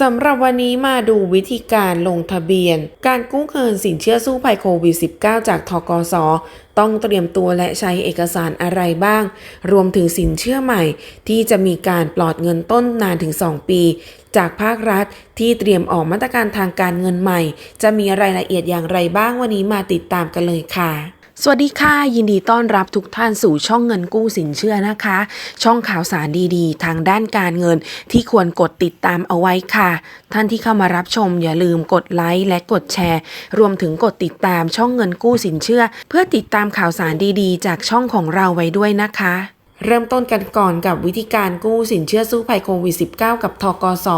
สำหรับวันนี้มาดูวิธีการลงทะเบียน การกู้เงินสินเชื่อสู้ภัยโควิด -19 จากทกส ต้องเตรียมตัวและใช้เอกสารอะไรบ้าง รวมถึงสินเชื่อใหม่ ที่จะมีการปลอดเงินต้นนานถึง 2 ปี จากภาครัฐที่เตรียมออกมาตรการทางการเงินใหม่ จะมีรายละเอียดอย่างไรบ้างวันนี้มาติดตามกันเลยค่ะ สวัสดีค่ะ ยินดีต้อนรับทุกท่านสู่ช่องเงินกู้สินเชื่อนะคะ ช่องข่าวสารดีๆ ทางด้านการเงินที่ควรกดติดตามเอาไว้ค่ะ ท่านที่เข้ามารับชมอย่าลืมกดไลค์และกดแชร์ รวมถึงกดติดตามช่องเงินกู้สินเชื่อ เพื่อติดตามข่าวสารดีๆ จากช่องของเราไว้ด้วยนะคะเริ่มต้นกันก่อนกับวิธีการกู้สินเชื่อสู้ภัยโควิด -19 กับทกส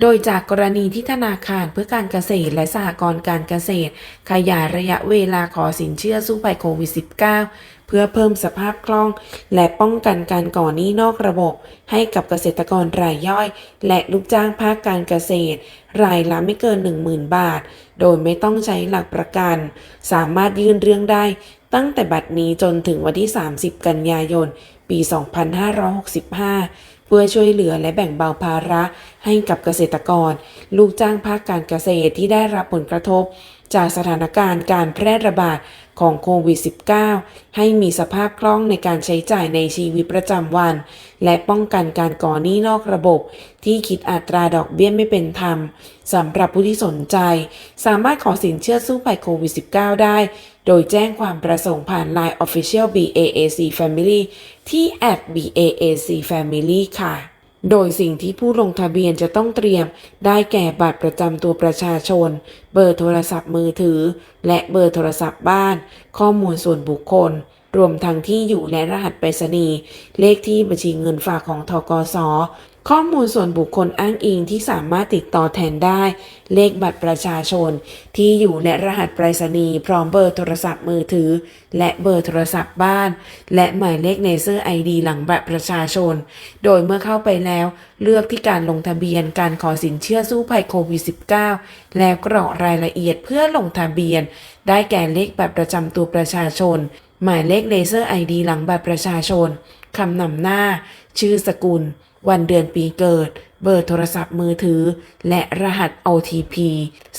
โดยจากกรณีที่ธนาคารเพื่อการเกษตรและสหกรณ์การเกษตร ขยายระยะเวลาขอสินเชื่อสู้ภัยโควิด -19 เพื่อเพิ่มสภาพคล่อง และป้องกันการก่อหนี้นอกระบบ ให้กับเกษตรกรรายย่อย และลูกจ้างภาคการเกษตร รายละไม่เกิน 10,000 บาท โดยไม่ต้องใช้หลักประกัน สามารถยื่นเรื่องได้ ตั้งแต่บัดนี้จนถึงวันที่ 30 กันยายน ปี 2565 เพื่อช่วยเหลือและแบ่งเบาภาระให้กับเกษตรกร ลูกจ้างภาคการเกษตรที่ได้รับผลกระทบ จากสถานการณ์การแพร่ระบาดของโควิด -19 ให้มีสภาพคล่องในการใช้จ่ายในชีวิตประจำวัน และป้องกันการก่อหนี้นอกระบบ ที่คิดอัตราดอกเบี้ยไม่เป็นธรรมสำหรับผู้ที่สนใจ สามารถขอสินเชื่อสู้ภัยโควิด -19 ได้ โดยแจ้งความประสงค์ผ่าน Line Official BAAC Family ที่ @BAAC Family ค่ะ โดยสิ่งที่ผู้ลงทะเบียนจะต้องเตรียม ได้แก่บัตรประจำตัวประชาชน เบอร์โทรศัพท์มือถือ และเบอร์โทรศัพท์บ้าน ข้อมูลส่วนบุคคล รวมทั้งที่อยู่และรหัสไปรษณีย์เลขที่บัญชีเงินฝากของทกส ข้อมูลส่วนบุคคลอ้างอิงที่สามารถติดต่อแทนได้ เลขบัตรประชาชน ที่อยู่และรหัสไปรษณีย์พร้อมเบอร์โทรศัพท์มือถือ และเบอร์โทรศัพท์บ้าน และหมายเลขเนเซอร์ไอดีหลังบัตรประชาชน โดยเมื่อเข้าไปแล้ว เลือกที่การลงทะเบียนการขอสินเชื่อสู้ภัยโควิด -19 แล้วกรอกรายละเอียดเพื่อลงทะเบียน ได้แก่เลขบัตรประจำตัวประชาชน หมายเลขเลเซอร์ไอดีหลังบัตรประชาชนคำนำหน้า ชื่อสกุล วันเดือนปีเกิด เบอร์โทรศัพท์มือถือ และรหัส OTP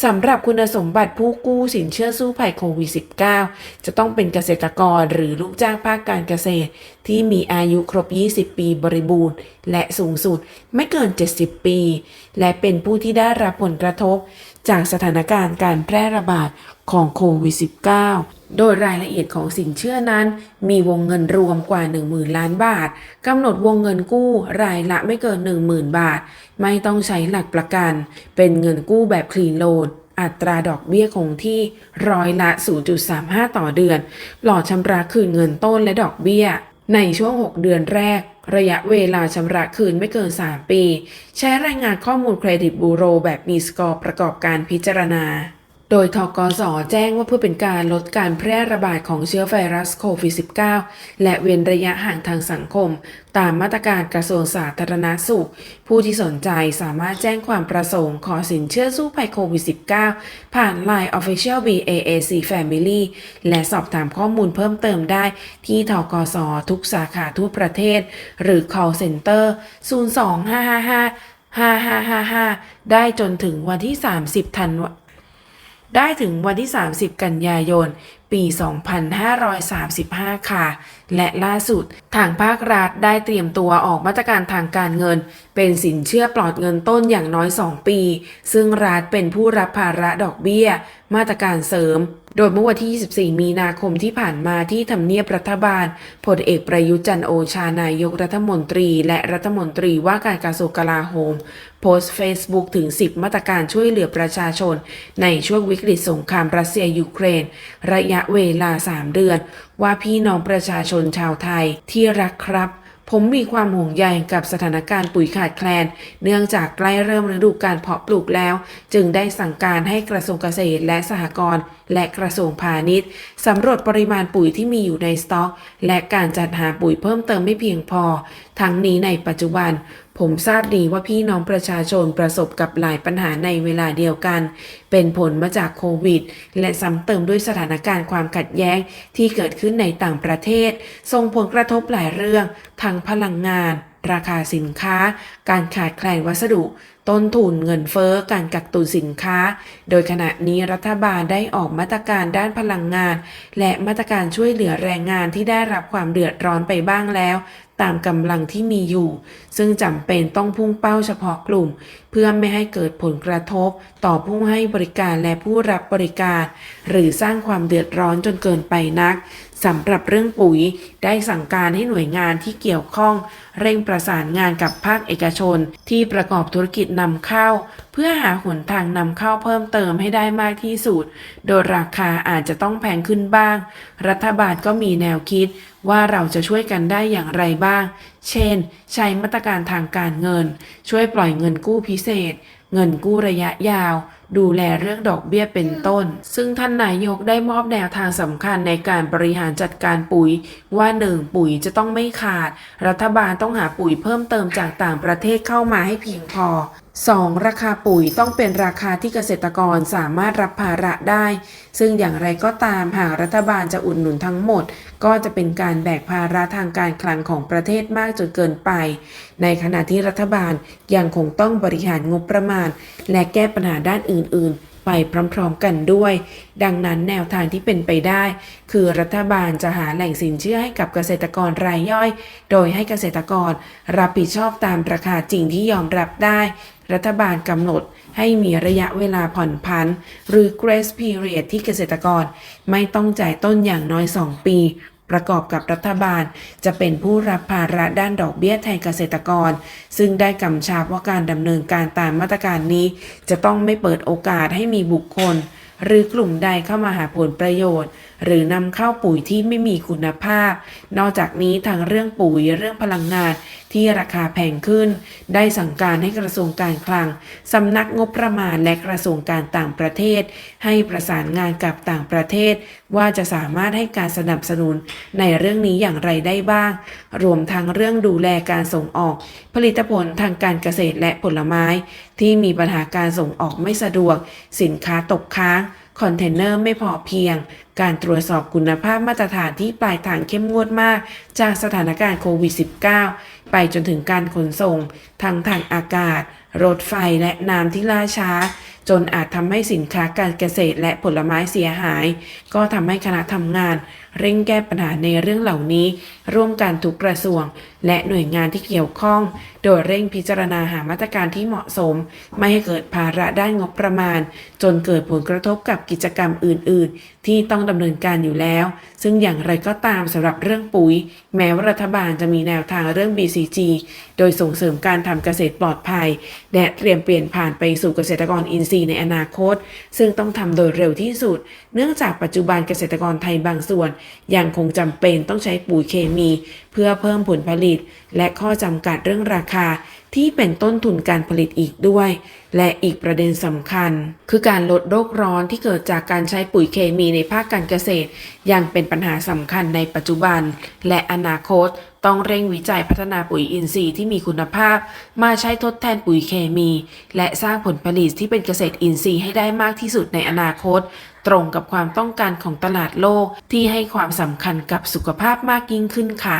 สำหรับคุณสมบัติผู้กู้สินเชื่อสู้ภัยโควิด -19 จะต้องเป็นเกษตรกรหรือลูกจ้างภาคการเกษตร ที่มีอายุครบ 20 ปีบริบูรณ์ และสูงสุดไม่เกิน 70 ปี และเป็นผู้ที่ได้รับผลกระทบ จากสถานการณ์การแพร่ระบาดของโควิด -19 โดยรายละเอียดของสินเชื่อนั้น มีวงเงินรวมกว่า 10,000 ล้านบาทกำหนดวงเงินกู้รายละไม่เกิน 10,000 บาท ไม่ต้องใช้หลักประกัน เป็นเงินกู้แบบคลีนโลนอัตราดอกเบี้ยคงที่ร้อยละ 0.35 ต่อเดือนปลอดชำระคืนเงินต้นและดอกเบี้ย ในช่วง 6 เดือนแรก ระยะเวลาชำระคืนไม่เกิน 3 ปี ใช้รายงานข้อมูลเครดิตบูโรแบบมีสกอร์ประกอบการพิจารณา โดยทกสแจ้งว่าเพื่อเป็นการลดการแพร่ระบาดของเชื้อไวรัสโควิด -19 และเว้นระยะห่างทางสังคม ตามมาตรการกระทรวงสาธารณาสุข ผู้ที่สนใจสามารถแจ้งความประสงค์ขอสินเชื่อสู้ภัยโควิด -19 ผ่าน Line Official BAAC Family และสอบถามข้อมูลเพิ่มเติมได้ที่ทกสทุกสาขาทั่วประเทศ หรือ call center 02555 5555 ได้จนถึงวันที่ 30 ธันวา ได้ถึงวันที่ 30 กันยายน ปี 2535 ค่ะ และล่าสุดทางภาครัฐได้เตรียมตัวออกมาตรการทางการเงิน เป็นสินเชื่อปลอดเงินต้นอย่างน้อย 2 ปี ซึ่งรัฐเป็นผู้รับภาระดอกเบี้ย มาตรการเสริม โดยเมื่อวันที่ 24 มีนาคมที่ผ่านมาที่ทำเนียบรัฐบาลพลเอกประยุจันโอชานายกรัฐมนตรี และรัฐมนตรีว่าการกระทรวงกลาโหม โพสต์ Facebook ถึง 10 มาตรการช่วยเหลือประชาชน ในช่วงวิกฤตสงครามรัสเซียยูเครน ระยะเวลา 3 เดือน ว่าพี่น้องประชาชนชาวไทยที่รักครับ ผมมีความห่วงใยกับสถานการณ์ปุ๋ยขาดแคลน เนื่องจากใกล้เริ่มฤดูการเพาะปลูกแล้ว จึงได้สั่งการให้กระทรวงเกษตรและสหกรณ์และกระทรวงพาณิชย์สำรวจปริมาณปุ๋ยที่มีอยู่ในสต็อก และการจัดหาปุ๋ยเพิ่มเติมไม่เพียงพอ ทั้งนี้ในปัจจุบัน ผมทราบดีว่าพี่น้องประชาชนประสบกับหลายปัญหาในเวลาเดียวกัน เป็นผลมาจากโควิด และซ้ำเติมด้วยสถานการณ์ความขัดแย้งที่เกิดขึ้นในต่างประเทศ ส่งผลกระทบหลายเรื่อง ทั้งพลังงาน ราคาสินค้า การขาดแคลนวัสดุ ต้นทุนเงินเฟ้อ การกักตุนสินค้า โดยขณะนี้รัฐบาลได้ออกมาตรการด้านพลังงาน และมาตรการช่วยเหลือแรงงานที่ได้รับความเดือดร้อนไปบ้างแล้ว ตามกำลังที่มีอยู่ ซึ่งจำเป็นต้องพุ่งเป้าเฉพาะกลุ่ม เพื่อไม่ให้เกิดผลกระทบ ต่อผู้ให้บริการและผู้รับบริการ หรือสร้างความเดือดร้อนจนเกินไปนัก สำหรับเรื่องปุ๋ยได้สั่งการให้หน่วยงานที่เกี่ยวข้อง เร่งประสานงานกับภาคเอกชน ที่ประกอบธุรกิจนำเข้า เพื่อหาหนทางนำเข้าเพิ่มเติมให้ได้มากที่สุด โดยราคาอาจจะต้องแพงขึ้นบ้าง รัฐบาลก็มีแนวคิดว่าเราจะช่วยกันได้อย่างไรบ้างเช่น ใช้มาตรการทางการเงิน ช่วยปล่อยเงินกู้พิเศษ เงินกู้ระยะยาว ดูแลเรื่องดอกเบี้ยเป็นต้น ซึ่งท่านนายกได้มอบแนวทางสำคัญในการบริหารจัดการปุ๋ย ว่าหนึ่งปุ๋ยจะต้องไม่ขาด รัฐบาลต้องหาปุ๋ยเพิ่มเติมจากต่างประเทศเข้ามาให้เพียงพอ 2. ราคาปุ๋ยต้องเป็นราคาที่เกษตรกรสามารถรับภาระได้ ซึ่งอย่างไรก็ตามหากรัฐบาลจะอุดหนุนทั้งหมด ก็จะเป็นการแบกภาระทางการคลังของประเทศมากจนเกินไป ในขณะที่รัฐบาลยังคงต้องบริหารงบประมาณ และแก้ปัญหาด้านอื่น ๆ ไปพร้อมๆกันด้วย ดังนั้นแนวทางที่เป็นไปได้ คือรัฐบาลจะหาแหล่งสินเชื่อให้กับเกษตรกรรายย่อย โดยให้เกษตรกรรับผิดชอบตามราคาจริงที่ยอมรับได้ รัฐบาลกำหนดให้มีระยะเวลาผ่อนผันหรือ grace period ที่เกษตรกรไม่ต้องจ่ายต้นอย่างน้อย 2 ปี ประกอบกับรัฐบาลจะเป็นผู้รับภาระด้านดอกเบี้ยแทนเกษตรกร ซึ่งได้กำชับว่าการดำเนินการตามมาตรการนี้ จะต้องไม่เปิดโอกาสให้มีบุคคล หรือกลุ่มใดเข้ามาหาผลประโยชน์ หรือนำเข้าปุ๋ยที่ไม่มีคุณภาพ นอกจากนี้ทางเรื่องปุ๋ยเรื่องพลังงานที่ราคาแพงขึ้น ได้สั่งการให้กระทรวงการคลังสำนักงบประมาณและกระทรวงการต่างประเทศ ให้ประสานงานกับต่างประเทศ ว่าจะสามารถให้การสนับสนุนในเรื่องนี้อย่างไรได้บ้าง รวมทั้งเรื่องดูแลการส่งออก ผลิตผลทางการเกษตรและผลไม้ ที่มีปัญหาการส่งออกไม่สะดวก สินค้าตกค้าง คอนเทนเนอร์ไม่พอเพียง การตรวจสอบคุณภาพมาตรฐานที่ปลายทางเข้มงวดมาก จากสถานการณ์โควิด -19 ไปจนถึงการขนส่งทางทางอากาศรถไฟและน้ำที่ล่าช้า จนอาจทำให้สินค้าการเกษตรและผลไม้เสียหาย ก็ทำให้คณะทำงาน เร่งแก้ปัญหาในเรื่องเหล่านี้ ร่วมกันทุกกระทรวง และหน่วยงานที่เกี่ยวข้อง โดยเร่งพิจารณาหามาตรการที่เหมาะสม ไม่ให้เกิดภาระด้านงบประมาณ จนเกิดผลกระทบกับกิจกรรมอื่น ๆ ที่ต้องดำเนินการอยู่แล้ว ซึ่งอย่างไรก็ตามสำหรับเรื่องปุ๋ย แม้ว่ารัฐบาลจะมีแนวทางเรื่อง BCG โดยส่งเสริมการทำเกษตรปลอดภัยและเตรียมเปลี่ยนผ่านไปสู่เกษตรกรอินทรีย์ในอนาคต ซึ่งต้องทำโดยเร็วที่สุด เนื่องจากปัจจุบันเกษตรกรไทยบางส่วน ยังคงจำเป็นต้องใช้ปุ๋ยเคมี เพื่อเพิ่มผลผลิต และข้อจำกัดเรื่องราคา ที่เป็นต้นทุนการผลิตอีกด้วย และอีกประเด็นสำคัญ คือการลดโลกร้อนที่เกิดจากการใช้ปุ๋ยเคมีในภาคการเกษตร ยังเป็นปัญหาสำคัญในปัจจุบัน และอนาคตต้องเร่งวิจัยพัฒนาปุ๋ยอินทรีย์ที่มีคุณภาพ มาใช้ทดแทนปุ๋ยเคมี และสร้างผลผลิตที่เป็นเกษตรอินทรีย์ให้ได้มากที่สุดในอนาคต ตรงกับความต้องการของตลาดโลกที่ให้ความสำคัญกับสุขภาพมากยิ่งขึ้นค่ะ